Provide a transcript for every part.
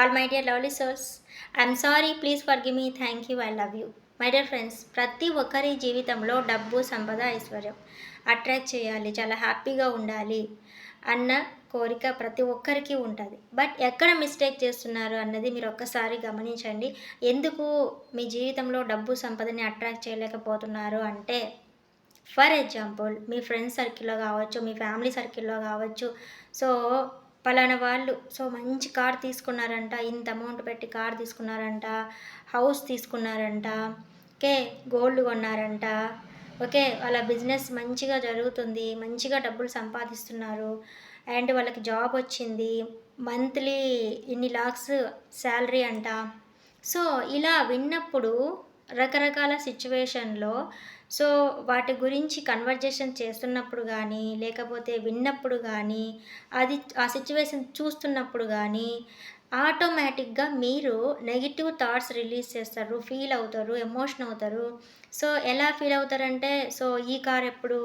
All my dear lovely souls I'm sorry please forgive me thank you I love you my dear friends ప్రతి ఒక్కరి జీవితంలో డబ్బు సంపద ఐశ్వర్యం అట్రాక్ట్ చేయాలి. చాలా హ్యాపీగా ఉండాలి అన్న కోరిక ప్రతి ఒక్కరికి ఉంటుంది. బట్ ఎక్కడ మిస్టేక్ చేస్తున్నారు అన్నది మీరు ఒక్కసారి గమనించండి. ఎందుకు మీ జీవితంలో డబ్బు సంపదని అట్రాక్ట్ చేయలేకపోతున్నారు అంటే ఫర్ ఎగ్జాంపుల్ మీ ఫ్రెండ్స్ సర్కిల్లో కావచ్చు మీ ఫ్యామిలీ సర్కిల్లో కావచ్చు. సో పలానా వాళ్ళు సో మంచి కార్ తీసుకున్నారంట ఇంత అమౌంట్ పెట్టి కార్ తీసుకున్నారంట హౌస్ తీసుకున్నారంట ఓకే గోల్డ్ కొన్నారంట ఓకే వాళ్ళ బిజినెస్ మంచిగా జరుగుతుంది మంచిగా డబ్బులు సంపాదిస్తున్నారు అండ్ వాళ్ళకి జాబ్ వచ్చింది మంత్లీ ఇన్ని లాక్స్ శాలరీ అంట. సో ఇలా విన్నప్పుడు రకరకాల సిచ్యువేషన్లో సో వాటి గురించి కన్వర్జేషన్ చేస్తున్నప్పుడు కానీ లేకపోతే విన్నప్పుడు కానీ అది ఆ సిచ్యువేషన్ చూస్తున్నప్పుడు కానీ ఆటోమేటిక్గా మీరు నెగిటివ్ థాట్స్ రిలీజ్ చేస్తారు ఫీల్ అవుతారు ఎమోషన్ అవుతారు. సో ఎలా ఫీల్ అవుతారంటే సో ఈ కార్ ఎప్పుడు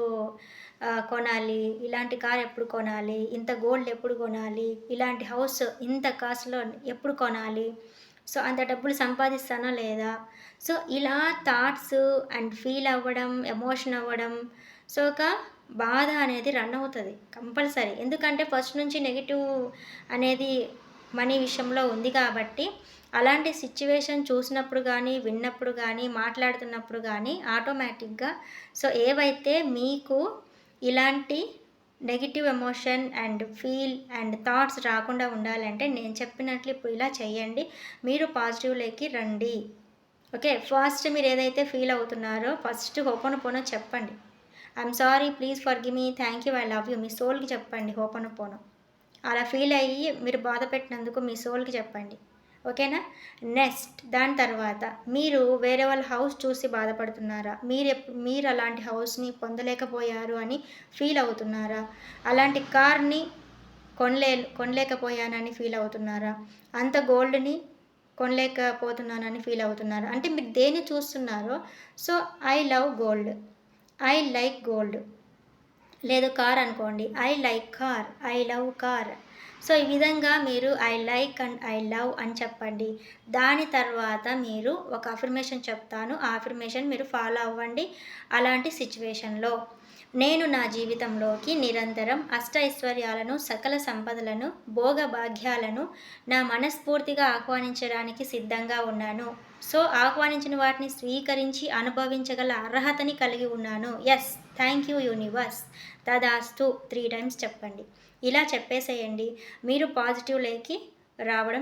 కొనాలి ఇలాంటి కార్ ఎప్పుడు కొనాలి ఇంత గోల్డ్ ఎప్పుడు కొనాలి ఇలాంటి హౌస్ ఇంత కాస్ట్లో ఎప్పుడు కొనాలి సో అంత డబ్బులు సంపాదిస్తానా లేదా? సో ఇలా థాట్స్ అండ్ ఫీల్ అవ్వడం ఎమోషన్ అవ్వడం సో ఒక బాధ అనేది రన్ అవుతుంది కంపల్సరీ. ఎందుకంటే ఫస్ట్ నుంచి నెగిటివ్ అనేది మనీ విషయంలో ఉంది కాబట్టి అలాంటి సిచ్యువేషన్ చూసినప్పుడు కానీ విన్నప్పుడు కానీ మాట్లాడుతున్నప్పుడు కానీ ఆటోమేటిక్గా సో ఏవైతే మీకు ఇలాంటి negative emotion and feel and thoughts రాకుండా ఉండాలంటే నేను చెప్పినట్లు ఇప్పుడు ఇలా చేయండి. మీరు పాజిటివ్లోకి రండి. ఓకే ఫస్ట్ మీరు ఏదైతే ఫీల్ అవుతున్నారో ఫస్ట్ హోపన పోనో చెప్పండి. I'm sorry please forgive me thank you I love you me సోల్కి చెప్పండి హోపన పోనో. అలా ఫీల్ అయ్యి మీరు బాధ పెట్టినందుకు మీ సోల్కి చెప్పండి. ఓకేనా? నెక్స్ట్ దాని తర్వాత మీరు వేరే వాళ్ళ హౌస్ చూసి బాధపడుతున్నారా? మీరు మీరు అలాంటి హౌస్ని పొందలేకపోయారు అని ఫీల్ అవుతున్నారా? అలాంటి కార్ని కొనలే కొనలేకపోయానని ఫీల్ అవుతున్నారా? అంత గోల్డ్ని కొనలేకపోతున్నానని ఫీల్ అవుతున్నారా? అంటే మీరు దేన్ని చూస్తున్నారో? So I love gold I like gold లేదు కార్ అనుకోండి. I like car I love car so ఈ విధంగా మీరు I like and I love అని చెప్పండి. దాని తర్వాత మీరు ఒక అఫర్మేషన్ చెప్తాను. ఆ అఫర్మేషన్ మీరు ఫాలో అవ్వండి అలాంటి సిచ్యువేషన్లో. నేను నా జీవితంలోకి నిరంతరం అష్టైశ్వర్యాలను సకల సంపదలను భోగభాగ్యాలను నా మనస్ఫూర్తిగా ఆహ్వానించడానికి సిద్ధంగా ఉన్నాను. సో ఆహ్వానించిన వాటిని స్వీకరించి అనుభవించగల అర్హతని కలిగి ఉన్నాను. ఎస్ థ్యాంక్ యూ యూనివర్స్ తదాస్తు త్రీ టైమ్స్ చెప్పండి. ఇలా చెప్పేసేయండి. మీరు పాజిటివ్ లేకి రావడం